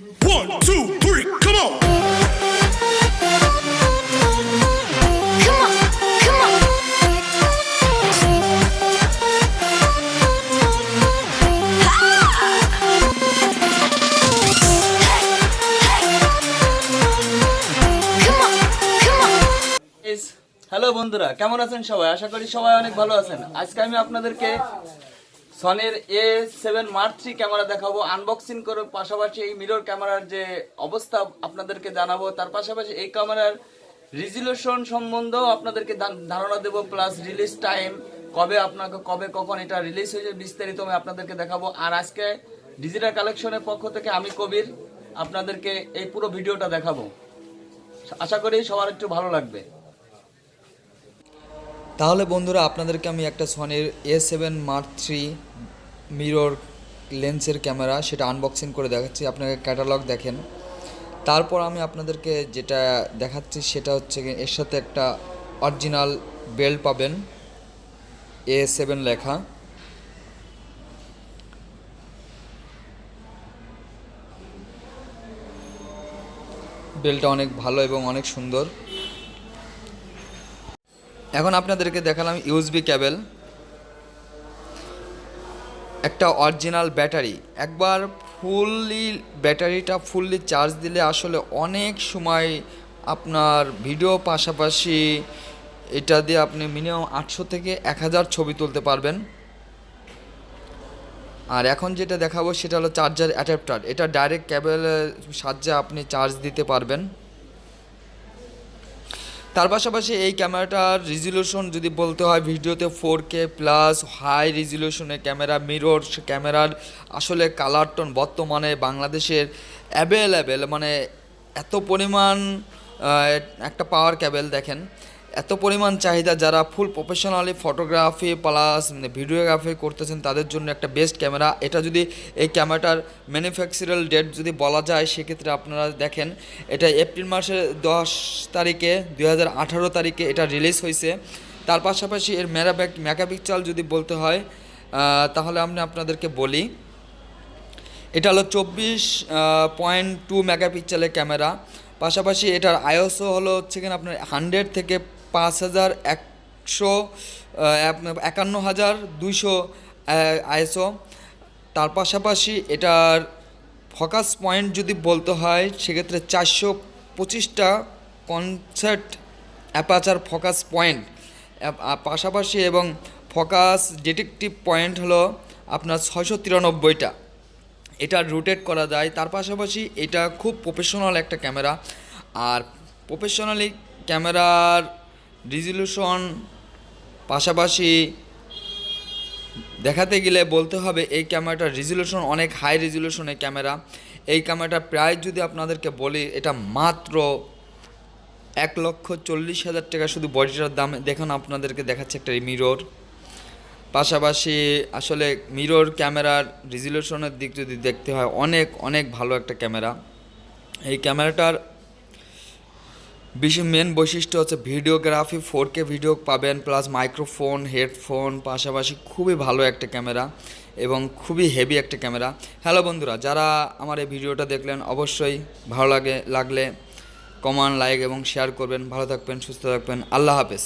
One, two, three, come on! Come on, come on. Come on, come on. ইস hello বন্ধুরা কেমন আছেন সবাই আশা করি সবাই অনেক ভালো আছেন আজকে আমি আপনাদেরকে সনির A seven mark three camera দেখাবো। আনবক্সিং করে, পাশাপাশি এই মিরর ক্যামেরার যে অবস্থা আপনাদেরকে জানাব, তার পাশাপাশি এই ক্যামেরার রিজলিউশন সম্বন্ধেও আপনাদেরকে ধারণা দেবো প্লাস রিলিজ টাইম কবে আপনাকে, কবে, কখন এটা রিলিজ হয়েছে বিস্তারিত আমি আপনাদেরকে দেখাবো। আর আজকে ডিজিটাল কালেকশনের পক্ষ থেকে আমি কবির আপনাদেরকে এই পুরো ভিডিওটা দেখাবো। আশা করি সবার একটু ভালো লাগবে। তাহলে বন্ধুরা আপনাদেরকে আমি একটা সনির A seven mark three mirror লেন্সের ক্যামেরা সেটা আনবক্সিং করে দেখাচ্ছি। আপনাকে ক্যাটালগ দেখেন। তারপর আমি আপনাদেরকে যেটা দেখাচ্ছি সেটা হচ্ছে এর সাথে একটা অরিজিনাল বেল্ট পাবেন। এ সেভেন লেখা। বেলটা অনেক ভালো এবং অনেক সুন্দর। এখন আপনাদেরকে দেখালাম ইউএসবি কেবল একটা অরিজিনাল ব্যাটারি। একবার ফুললি ব্যাটারিটা ফুললি চার্জ দিলে আসলে অনেক সময় আপনার ভিডিও পাশাপাশি এটা দিয়ে আপনি মিনিমাম আটশো থেকে এক হাজার ছবি তুলতে পারবেন। আর এখন যেটা দেখাবো সেটা হলো চার্জার অ্যাডাপ্টার। এটা ডাইরেক্ট কেবলের সাহায্যে আপনি চার্জ দিতে পারবেন। তার পাশাপাশি এই ক্যামেরাটার রেজুলেশন যদি বলতে হয়, ভিডিওতে ফোর কে প্লাস হাই রেজুলেশনে ক্যামেরা মিরর ক্যামেরার আসলে কালার টোন বর্তমানে বাংলাদেশের অ্যাভেলেবেল মানে এত পরিমাণ একটা পাওয়ার ক্যাবেল দেখেন। এত পরিমাণ চাহিদা যারা full professionally photography plus videography করতেছেন, তাদের জন্য একটা বেস্ট ক্যামেরা এটা যদি এই ক্যামেরাটার ম্যানুফ্যাকচারাল ডেট যদি বলা যায়, সেক্ষেত্রে আপনারা দেখেন, এটা এপ্রিল মাসের দশ তারিখে দু হাজার আঠারো তারিখে এটা রিলিজ হয়েছে। তার পাশাপাশি এর মেরা মেগাপিক্সেল যদি বলতে হয় তাহলে আমি আপনাদেরকে বলি, এটা হলো চব্বিশ পয়েন্ট টু মেগাপিক্সেলের ক্যামেরা পাশাপাশি এটার আইএসও হলো হচ্ছে কিনা আপনার হান্ড্রেড থেকে পাঁচ হাজার একশো একান্ন হাজার দুইশো আইএসও। তার পাশাপাশি এটার ফোকাস পয়েন্ট যদি বলতে হয়, সেক্ষেত্রে চারশো পঁচিশটা কনসার্ট অ্যাপাচার ফোকাস পয়েন্ট। পাশাপাশি এবং ফোকাস ডিটেকটিভ পয়েন্ট হলো আপনার ছয়শো তিরানব্বইটা। এটা রোটেট করা যায়। তার পাশাপাশি এটা খুব প্রফেশনাল একটা ক্যামেরা। আর প্রফেশনালি ক্যামেরার রিজলিউশন পাশাপাশি দেখাতে গেলে বলতে হবে এই ক্যামেরাটার রিজলিউশন অনেক হাই রিজলিউশনের ক্যামেরা এই ক্যামেরাটার প্রাইস যদি আপনাদেরকে বলি, এটা মাত্র এক লক্ষ চল্লিশ হাজার টাকা শুধু বডিটার দাম। দেখুন, আপনাদেরকে দেখাচ্ছে একটা মিরর পাশাপাশি আসলে মিরর ক্যামেরার রিজলিউশনের দিক যদি দেখতে হয়, অনেক অনেক ভালো একটা ক্যামেরা এই ক্যামেরাটার বেশি মেন বৈশিষ্ট্য হচ্ছে ভিডিওগ্রাফি ফোর কে ভিডিও পাবেন প্লাস মাইক্রোফোন হেডফোন পাশাপাশি খুবই ভালো একটা ক্যামেরা এবং খুবই হেভি একটা ক্যামেরা। হ্যালো বন্ধুরা, যারা আমার এই ভিডিওটা দেখলেন, অবশ্যই ভালো লাগে, লাগলে কমান লাইক এবং শেয়ার করবেন। ভালো থাকবেন, সুস্থ থাকবেন। আল্লাহ হাফেজ।